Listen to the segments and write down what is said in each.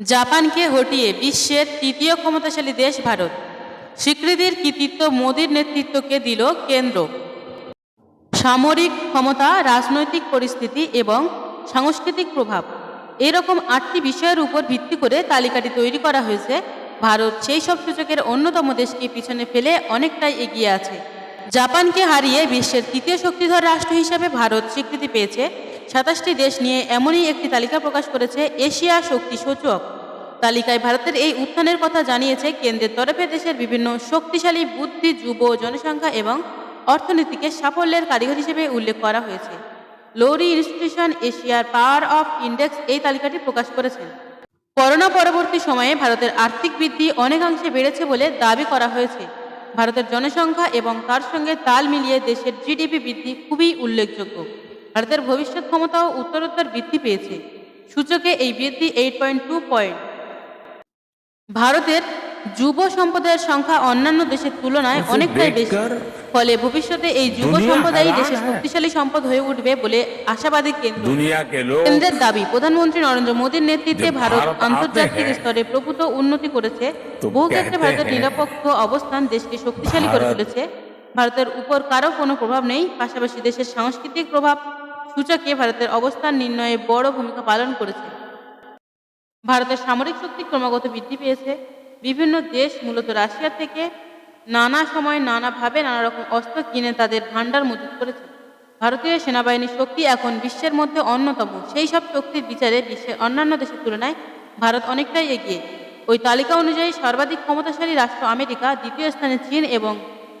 জাপানকে হটিয়ে বিশ্বের তৃতীয় ক্ষমতাশালী দেশ ভারত। স্বীকৃতির কৃতিত্ব মোদীর নেতৃত্বকে দিল কেন্দ্র। সামরিক ক্ষমতা, রাজনৈতিক পরিস্থিতি এবং সাংস্কৃতিক প্রভাব এরকম আটটি বিষয়ের উপর ভিত্তি করে তালিকাটি তৈরি করা হয়েছে। ভারত সেই সব সূচকের অন্যতম দেশকে পিছনে ফেলে অনেকটাই এগিয়ে আছে। জাপানকে হারিয়ে বিশ্বের তৃতীয় শক্তিধর রাষ্ট্র হিসেবে ভারত স্বীকৃতি পেয়েছে সাতাশটি দেশ নিয়ে এমনই একটি তালিকা প্রকাশ করেছে এশিয়া শক্তি সূচক। তালিকায় ভারতের এই উত্থানের কথা জানিয়েছে কেন্দ্রের তরফে দেশের বিভিন্ন শক্তিশালী বুদ্ধি, যুব, জনসংখ্যা এবং অর্থনীতিকে সাফল্যের কারিগর হিসেবে উল্লেখ করা হয়েছে। লোরি ইনস্টিটিউশন এশিয়ার পাওয়ার অফ ইন্ডেক্স এই তালিকাটি প্রকাশ করেছেন। করোনা পরবর্তী সময়ে ভারতের আর্থিক বৃদ্ধি অনেকাংশে বেড়েছে বলে দাবি করা হয়েছে। ভারতের জনসংখ্যা এবং তার সঙ্গে তাল মিলিয়ে দেশের জিডিপি বৃদ্ধি খুবই উল্লেখযোগ্য। ভারতের ভবিষ্যৎ ক্ষমতাও উত্তরোত্তর বৃদ্ধি পেয়েছে। সূচকে এই বৃদ্ধি এইট পয়েন্ট টু পয়েন্ট ভারতের যুব সম্প্রদায়ের সংখ্যা অন্যান্য দেশের তুলনায় অনেকটাই বেশি। ফলে ভবিষ্যতে এই যুব সম্প্রদায় দেশের শক্তিশালী সম্পদ হয়ে উঠবে বলে আশাবাদী কেন্দ্রের দাবি প্রধানমন্ত্রী নরেন্দ্র মোদীর নেতৃত্বে ভারত আন্তর্জাতিক স্তরে প্রভূত উন্নতি করেছে বহু ক্ষেত্রে ভারতের নিরপেক্ষ অবস্থান দেশকে শক্তিশালী করে তুলেছে। ভারতের উপর কারও কোনো প্রভাব নেই পাশাপাশি দেশের সাংস্কৃতিক প্রভাব সূচকে ভারতের অবস্থান নির্ণয়ে বড় ভূমিকা পালন করেছে। ভারতের সামরিক শক্তি ক্রমাগত বৃদ্ধি পেয়েছে। বিভিন্ন দেশ, মূলত রাশিয়া থেকে, নানা সময় নানাভাবে নানা রকম অস্ত্র কিনে তাদের ভাণ্ডার মজুত করেছে। ভারতীয় সেনাবাহিনীর শক্তি এখন বিশ্বের মধ্যে অন্যতম। সেই সব শক্তির বিচারে বিশ্বের অন্যান্য দেশের তুলনায় ভারত অনেকটাই এগিয়ে। ওই তালিকা অনুযায়ী সর্বাধিক ক্ষমতাশালী রাষ্ট্র আমেরিকা, দ্বিতীয় স্থানে চীন এবং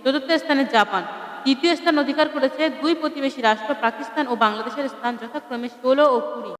চতুর্থ স্থানে জাপান। তৃতীয় স্থান অধিকার করেছে দুই প্রতিবেশী রাষ্ট্র, পাকিস্তান ও বাংলাদেশের স্থান যথাক্রমে ষোলো ও কুড়ি।